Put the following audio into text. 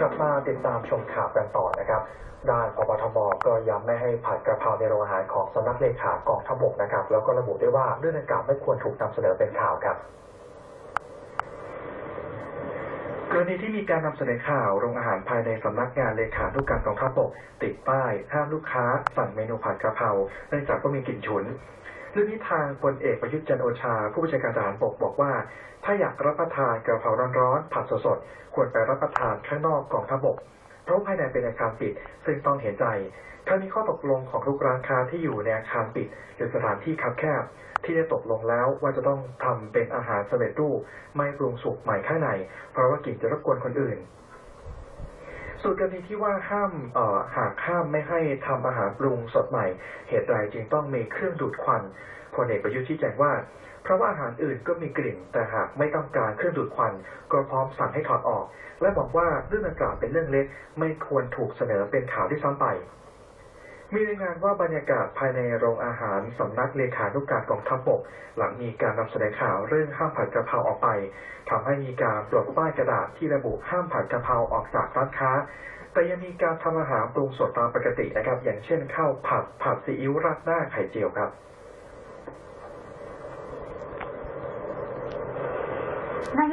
กลับมาติดตามชมข่าวกันต่อนะครับด้านพบทบก็ย้ำไม่ให้ผัดกระเพราในโรงอาหารของสำนักเลขากองทัพบกนะครับ แล้วก็ระบุได้ว่าเรื่องดังกล่าวไม่ควรถูกนำเสนอเป็นข่าวครับกรณีที่มีการนำเสนอข่าวโรงอาหารภายในสำนักงานเลขานุการกองทัพบกติดป้ายห้ามลูกค้าสั่งเมนูผัดกระเพราเนื่องจากก็มีกลิ่นฉุน เรื่องนี้ทางพลเอกประยุทธ์จันโอชา ผู้บัญชาการทหารบกบอกว่า ถ้าอยากรับประทานกระเพราร้อนๆผัดสดๆควรไปรับประทานข้างนอกกองทัพบกเพราะภายในเป็นอาคารปิด ซึ่งต้องเห็นใจถ้ามีข้อตกลงของทุกร้านค้าที่อยู่ในอาคารปิดหรือสถานที่คับแคบ ที่ได้ตกลงแล้วว่าจะต้องทำเป็นอาหารสำเร็จรูปไม่ปรุงสุกใหม่ข้างใน เพราะว่ากลิ่นจะรบกวนคนอื่น ส่วนกรณีที่ว่าห้ามหากห้ามไม่ให้ทำอาหารปรุงสดใหม่ เหตุใดจึงต้องมีเครื่องดูดควันพลเอกประยุทธ์ชี้แจงว่า เพราะว่าอาหารอื่นก็มีกลิ่น แต่หากไม่ต้องการเครื่องดูดควัน ก็พร้อมสั่งให้ถอดออก และบอกว่าเรื่องดังกล่าวเป็นเรื่องเล็ก ไม่ควรถูกเสนอเป็นข่าวที่ซ้ำไป มีรายงานว่าบรรยากาศภายในโรงอาหารสำนักเลขานุการกองทัพบก หลังมีการนำเสนอข่าวเรื่องห้ามผัดกะเพราออกไปทำให้มีการปลดป้ายกระดาษที่ระบุห้ามผัดกะเพราออกจากร้านค้า แต่ยังมีการทำอาหารปรุงสดตามปกตินะครับ อย่างเช่นข้าวผัดผัดซีอิ๊วราดหน้าไข่เจียวครับนายก